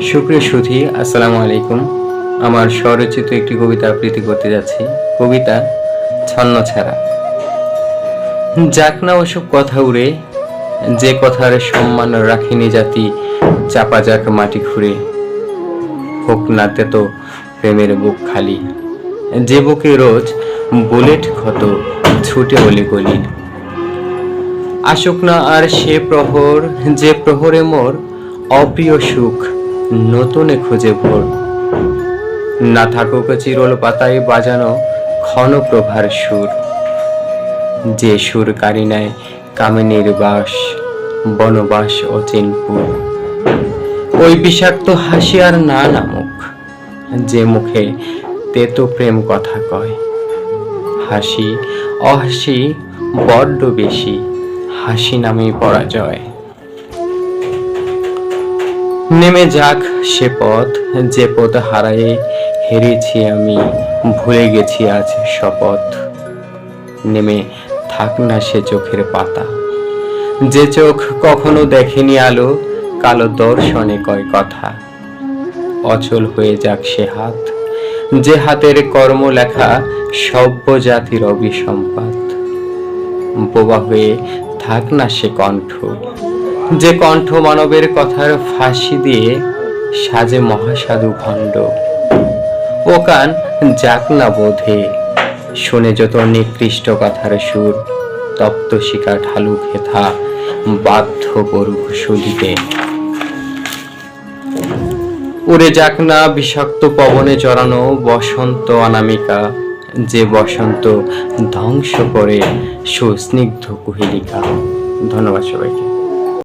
সুপ্রিয় সুধী, আসসালামু আলাইকুম। আমার স্বরচিত একটি কবিতা আবৃত্তি করতে যাচ্ছি। কবিতা ছন্ন ছাড়া। যাক না ওসব কথা উড়ে, যে কথার সম্মান রাখিনি জাতি, চাপা যাক মাটি খুঁড়ে। হোক না তো প্রেমের বুক খালি। যে বুকে রোজ বুলেট ক্ষত ছুটে অলি গলি। আসুক না আর সে প্রহর, যে প্রহরে মোর অপ্রিয় সুখ নতুনে খুঁজে ভোর। না থাকুক চিরল পাতায় বাজানো ক্ষণ প্রভার সুর। যে সুর কারি নেয় কামিনীর বাস, বনবাস ও চিনপুর ওই বিষাক্ত হাসি আর না নামুক, যে মুখে তেতো প্রেম কথা কয়। হাসি, অহাসি, বড্ড বেশি, হাসি নামেই পরাজয়। নেমে যাক সে পথ, যে পথ হারায়ে হেরেছি আমি, ভুলে গেছি আজ শপথ। নেমে থাক না সে চোখের পাতা। যে চোখ কখনো দেখেনি আলো, কালো দর্শনে কয় কথা। অচল হয়ে যাক সে হাত, যে হাতের কর্ম লেখা সভ্য জাতির অভিসম্পাত। বোবা হয়ে থাক না সে কণ্ঠ যে কণ্ঠ মানবের কথার ফাঁসি দিয়ে সাজে মহাসাধু ভণ্ড। ও কান, যাক না বোধে, শুনে যত নিকৃষ্ট কথার সুর, তপ্ত শিকা ঢালু খেথা বাধ্য করুক শুলিতে উড়ে যাক না বিষাক্ত পবনে জড়ানো বসন্ত অনামিকা, যে বসন্ত ধ্বংস করে সুস্নিগ্ধ কুহিলিকা। ধন্যবাদ সবাইকে।